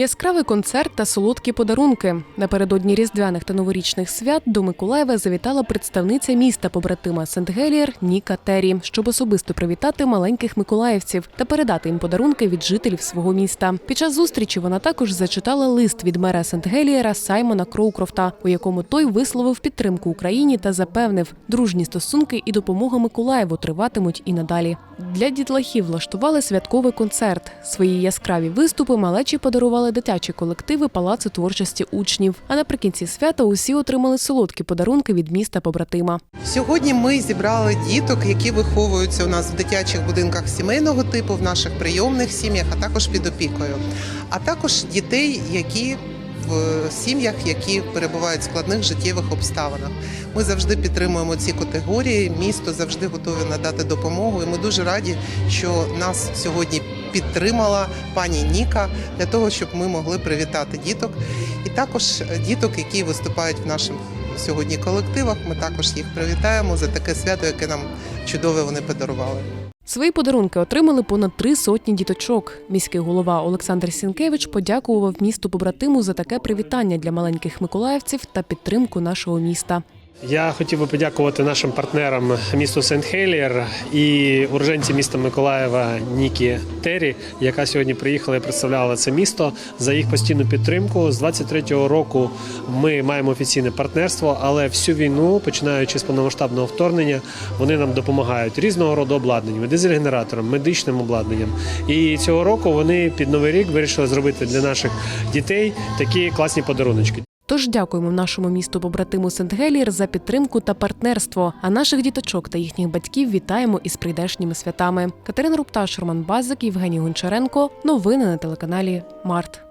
Яскравий концерт та солодкі подарунки. Напередодні різдвяних та новорічних свят до Миколаєва завітала представниця міста побратима Сент-Гелієр Ніка Террі, щоб особисто привітати маленьких миколаївців та передати їм подарунки від жителів свого міста. Під час зустрічі вона також зачитала лист від мера Сент-Гелієра Саймона Кроукрофта, у якому той висловив підтримку Україні та запевнив, дружні стосунки і допомога Миколаєву триватимуть і надалі. Для дітлахів влаштували святковий концерт. Свої яскраві виступи малечі подарували дитячі колективи Палацу творчості учнів. А наприкінці свята усі отримали солодкі подарунки від міста побратима. Сьогодні ми зібрали діток, які виховуються у нас в дитячих будинках сімейного типу, в наших прийомних сім'ях, а також під опікою, а також дітей, які в сім'ях, які перебувають в складних життєвих обставинах. Ми завжди підтримуємо ці категорії. Місто завжди готове надати допомогу. І ми дуже раді, що нас сьогодні підтримала пані Ніка для того, щоб ми могли привітати діток, і також діток, які виступають в наших сьогодні колективах. Ми також їх привітаємо за таке свято, яке нам чудове вони подарували. Свої подарунки отримали понад три сотні діточок. Міський голова Олександр Сінкевич подякував місту побратиму за таке привітання для маленьких миколаївців та підтримку нашого міста. Я хотів би подякувати нашим партнерам місту Сент-Хелієр і уроженці міста Миколаєва Нікі Террі, яка сьогодні приїхала і представляла це місто за їх постійну підтримку. З 23-го року ми маємо офіційне партнерство, але всю війну, починаючи з повномасштабного вторгнення, вони нам допомагають різного роду обладнанням, дизель-генератором, медичним обладнанням. І цього року вони під новий рік вирішили зробити для наших дітей такі класні подаруночки. Тож дякуємо нашому місту побратиму Сент Гелір за підтримку та партнерство. А наших діточок та їхніх батьків вітаємо із прийдешніми святами. Катерина Рупташ, Роман Базик, Євгеній Гончаренко. Новини на телеканалі Март.